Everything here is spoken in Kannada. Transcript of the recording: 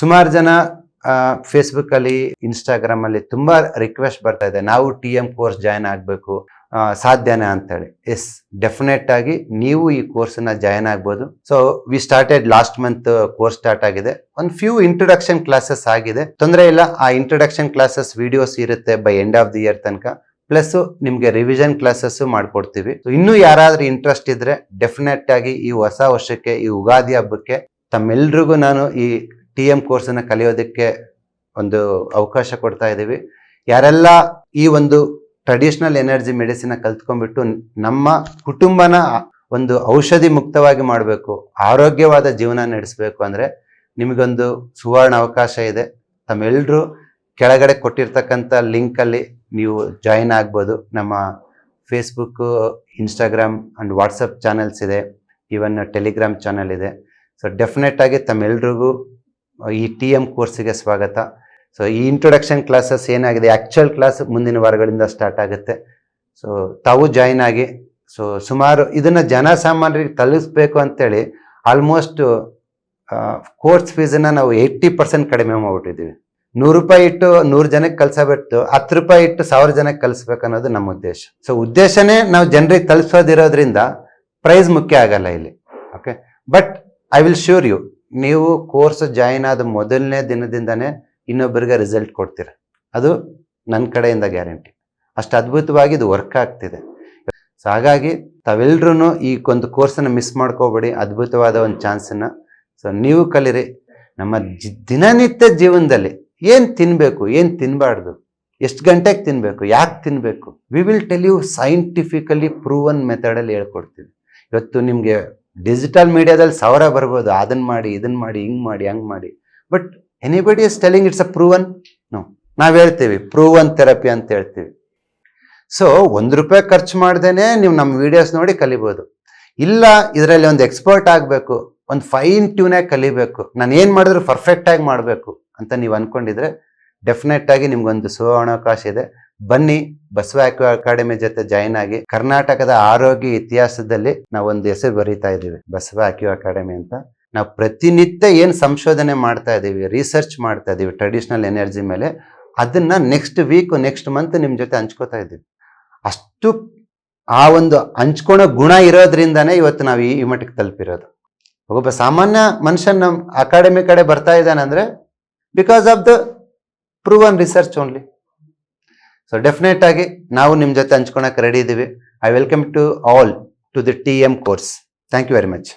ಸುಮಾರು ಜನ ಫೇಸ್ಬುಕ್ ಅಲ್ಲಿ ಇನ್ಸ್ಟಾಗ್ರಾಮ್ ಅಲ್ಲಿ ತುಂಬಾ ರಿಕ್ವೆಸ್ಟ್ ಬರ್ತಾ ಇದೆ. ನಾವು ಟಿ ಎಂ ಕೋರ್ಸ್ ಜಾಯ್ನ್ ಆಗ್ಬೇಕು ಸಾಧ್ಯನಾ ಅಂತೇಳಿ. ಎಸ್ ಡೆಫಿನೆಟ್ ಆಗಿ ನೀವು ಈ ಕೋರ್ಸ್ನ ಜಾಯ್ನ್ ಆಗ್ಬೋದು. So we started last month course start ಆಗಿದೆ. ಒಂದು ಫ್ಯೂ ಇಂಟ್ರೊಡಕ್ಷನ್ ಕ್ಲಾಸಸ್ ಆಗಿದೆ. ತೊಂದರೆ ಇಲ್ಲ, ಆ ಇಂಟ್ರೊಡಕ್ಷನ್ ಕ್ಲಾಸಸ್ ವಿಡಿಯೋಸ್ ಇರುತ್ತೆ by end of the year ತನಕ. ಪ್ಲಸ್ ನಿಮ್ಗೆ ರಿವಿಷನ್ ಕ್ಲಾಸಸ್ ಮಾಡ್ಕೊಡ್ತೀವಿ. ಇನ್ನೂ ಯಾರಾದ್ರೂ ಇಂಟ್ರೆಸ್ಟ್ ಇದ್ರೆ ಡೆಫಿನೆಟ್ ಆಗಿ ಈ ಹೊಸ ವರ್ಷಕ್ಕೆ, ಈ ಉಗಾದಿ ಹಬ್ಬಕ್ಕೆ ತಮ್ಮೆಲ್ರಿಗೂ ನಾನು ಈ ಟಿ ಎಂ ಕೋರ್ಸನ್ನು ಕಲಿಯೋದಕ್ಕೆ ಒಂದು ಅವಕಾಶ ಕೊಡ್ತಾ ಇದ್ದೀವಿ ಯಾರೆಲ್ಲ ಈ ಒಂದು ಟ್ರೆಡಿಷನಲ್ ಎನರ್ಜಿ ಮೆಡಿಸಿನ್ ಕಲ್ತ್ಕೊಂಡ್ಬಿಟ್ಟು ನಮ್ಮ ಕುಟುಂಬನ ಒಂದು ಔಷಧಿ ಮುಕ್ತವಾಗಿ ಮಾಡಬೇಕು, ಆರೋಗ್ಯವಾದ ಜೀವನ ನಡೆಸಬೇಕು ಅಂದರೆ ನಿಮಗೊಂದು ಸುವರ್ಣ ಅವಕಾಶ ಇದೆ. ತಮ್ಮೆಲ್ಲರೂ ಕೆಳಗಡೆ ಕೊಟ್ಟಿರ್ತಕ್ಕಂಥ ಲಿಂಕಲ್ಲಿ ನೀವು ಜಾಯಿನ್ ಆಗ್ಬೋದು. ನಮ್ಮ Facebook Instagram and WhatsApp channels ಇದೆ. ಈವನ್ ಟೆಲಿಗ್ರಾಮ್ ಚಾನೆಲ್ ಇದೆ. ಸೊ ಡೆಫಿನೆಟ್ ಆಗಿ ತಮ್ಮೆಲ್ರಿಗೂ ಈ ಟಿ ಎಂ ಕೋರ್ಸಿಗೆ ಸ್ವಾಗತ. ಸೊ ಈ ಇಂಟ್ರೊಡಕ್ಷನ್ ಕ್ಲಾಸಸ್ ಏನಾಗಿದೆ? ಆ್ಯಕ್ಚುಯಲ್ ಕ್ಲಾಸ್ ಮುಂದಿನ ವಾರಗಳಿಂದ ಸ್ಟಾರ್ಟ್ ಆಗುತ್ತೆ. ಸೊ ತಾವು ಜಾಯಿನ್ ಆಗಿ ಸೊ ಸುಮಾರು ಇದನ್ನು ಜನಸಾಮಾನ್ಯರಿಗೆ ತಲುಪಿಸ್ಬೇಕು ಅಂತೇಳಿ ಆಲ್ಮೋಸ್ಟ್ ಕೋರ್ಸ್ ಫೀಸನ್ನು ನಾವು ಏಯ್ಟಿ ಪರ್ಸೆಂಟ್ ಕಡಿಮೆ ಮಾಡ್ಬಿಟ್ಟಿದ್ದೀವಿ. ನೂರು ರೂಪಾಯಿ ಇಟ್ಟು ನೂರು ಜನಕ್ಕೆ ಕಲ್ಸಬಿಟ್ಟು ಹತ್ತು ರೂಪಾಯಿ ಇಟ್ಟು ಸಾವಿರ ಜನಕ್ಕೆ ಕಲಿಸ್ಬೇಕು ಅನ್ನೋದು ನಮ್ಮ ಉದ್ದೇಶ. ಸೊ ಉದ್ದೇಶನೇ ನಾವು ಜನರಿಗೆ ತಲುಪಿಸೋದಿರೋದ್ರಿಂದ ಪ್ರೈಸ್ ಮುಖ್ಯ ಆಗಲ್ಲ ಇಲ್ಲಿ. Okay but I will sure you ನೀವು ಕೋರ್ಸ್ ಜಾಯಿನ್ ಆದ ಮೊದಲನೇ ದಿನದಿಂದನೇ ಇನ್ನೊಬ್ಬರಿಗೆ ರಿಸಲ್ಟ್ ಕೊಡ್ತೀರ. ಅದು ನನ್ನ ಕಡೆಯಿಂದ ಗ್ಯಾರಂಟಿ ಅಷ್ಟು ಅದ್ಭುತವಾಗಿ ಇದು ವರ್ಕ್ ಆಗ್ತಿದೆ. ಸೊ ಹಾಗಾಗಿ ತಾವೆಲ್ಲರೂ ಈ ಒಂದು ಕೋರ್ಸನ್ನು ಮಿಸ್ ಮಾಡ್ಕೋಬೇಡಿ. ಅದ್ಭುತವಾದ ಒಂದು ಚಾನ್ಸನ್ನು ಸೊ ನೀವು ಕಲಿರಿ. ನಮ್ಮ ಜಿ, ದಿನನಿತ್ಯ ಜೀವನದಲ್ಲಿ ಏನು ತಿನ್ನಬೇಕು ಏನು ತಿನ್ನಬಾರ್ದು ಎಷ್ಟು ಗಂಟೆಗೆ ತಿನ್ನಬೇಕು ಯಾಕೆ ತಿನ್ನಬೇಕು we will tell you scientifically proven ಮೆಥಡಲ್ಲಿ ಹೇಳ್ಕೊಡ್ತೀವಿ. ಇವತ್ತು ನಿಮಗೆ ಡಿಜಿಟಲ್ ಮೀಡಿಯಾದಲ್ಲಿ ಸಾವಿರ ಬರ್ಬೋದು ಅದನ್ನ ಮಾಡಿ ಇದನ್ನ ಮಾಡಿ, ಹಿಂಗೆ ಮಾಡಿ, ಹಂಗೆ ಮಾಡಿ. But anybody is telling it's a proven no ನಾವು ಹೇಳ್ತೀವಿ ಪ್ರೂವನ್ ಥೆರಪಿ ಅಂತ ಹೇಳ್ತೀವಿ. ಸೊ ಒಂದು ರೂಪಾಯಿ ಖರ್ಚು ಮಾಡ್ದೇನೆ ನೀವು ನಮ್ಮ ವಿಡಿಯೋಸ್ ನೋಡಿ ಕಲಿಬೋದು. ಇಲ್ಲ, ಇದರಲ್ಲಿ ಒಂದು ಎಕ್ಸ್ಪರ್ಟ್ ಆಗಬೇಕು, ಒಂದು ಫೈನ್ ಟ್ಯೂನಾಗಿ ಕಲಿಬೇಕು. ನಾನು ಏನು ಮಾಡಿದ್ರು ಪರ್ಫೆಕ್ಟಾಗಿ ಮಾಡಬೇಕು ಅಂತ ನೀವು ಅನ್ಕೊಂಡಿದ್ರೆ ಡೆಫಿನೆಟ್ ಆಗಿ ನಿಮ್ಗೊಂದು ಸುವರ್ಣಾವಕಾಶ ಇದೆ. ಬನ್ನಿ ಬಸವ ಅಕಾಡೆಮಿ ಜೊತೆ ಜಾಯಿನ್ ಆಗಿ ಕರ್ನಾಟಕದ ಆರೋಗ್ಯ ಇತಿಹಾಸದಲ್ಲಿ ನಾವು ಒಂದು ಹೆಸರು ಬರೀತಾ ಇದ್ದೀವಿ, ಬಸವ ಅಕ್ಯೂ ಅಕಾಡೆಮಿ ಅಂತ. ನಾವು ಪ್ರತಿನಿತ್ಯ ಏನು ಸಂಶೋಧನೆ ಮಾಡ್ತಾ ಇದ್ದೀವಿ ರಿಸರ್ಚ್ ಮಾಡ್ತಾ ಇದ್ದೀವಿ ಟ್ರೆಡಿಷನಲ್ ಎನರ್ಜಿ ಮೇಲೆ, ಅದನ್ನ ನೆಕ್ಸ್ಟ್ ವೀಕ್ ನೆಕ್ಸ್ಟ್ ಮಂತ್ ನಿಮ್ಮ ಜೊತೆ ಹಂಚ್ಕೋತಾ ಇದ್ದೀವಿ. ಅಷ್ಟು ಆ ಒಂದು ಹಂಚ್ಕೊಳೋ ಗುಣ ಇರೋದ್ರಿಂದಾನೇ ಇವತ್ತು ನಾವು ಈ ಈ ಮಟ್ಟಕ್ಕೆ ತಲುಪಿರೋದು. ಒಬ್ಬ ಸಾಮಾನ್ಯ ಮನುಷ್ಯನ್ ನಮ್ಮ ಅಕಾಡೆಮಿ ಕಡೆ ಬರ್ತಾ ಇದ್ದಾನೆ ಅಂದ್ರೆ because of the proven research only so definite ಆಗಿ ನಾವು ನಿಮ್ಮ ಜೊತೆ ಹಂಚ್ಕೊಳಕ್ಕೆ ರೆಡಿ ಇದ್ದೀವಿ I welcome to all to the T M course thank you very much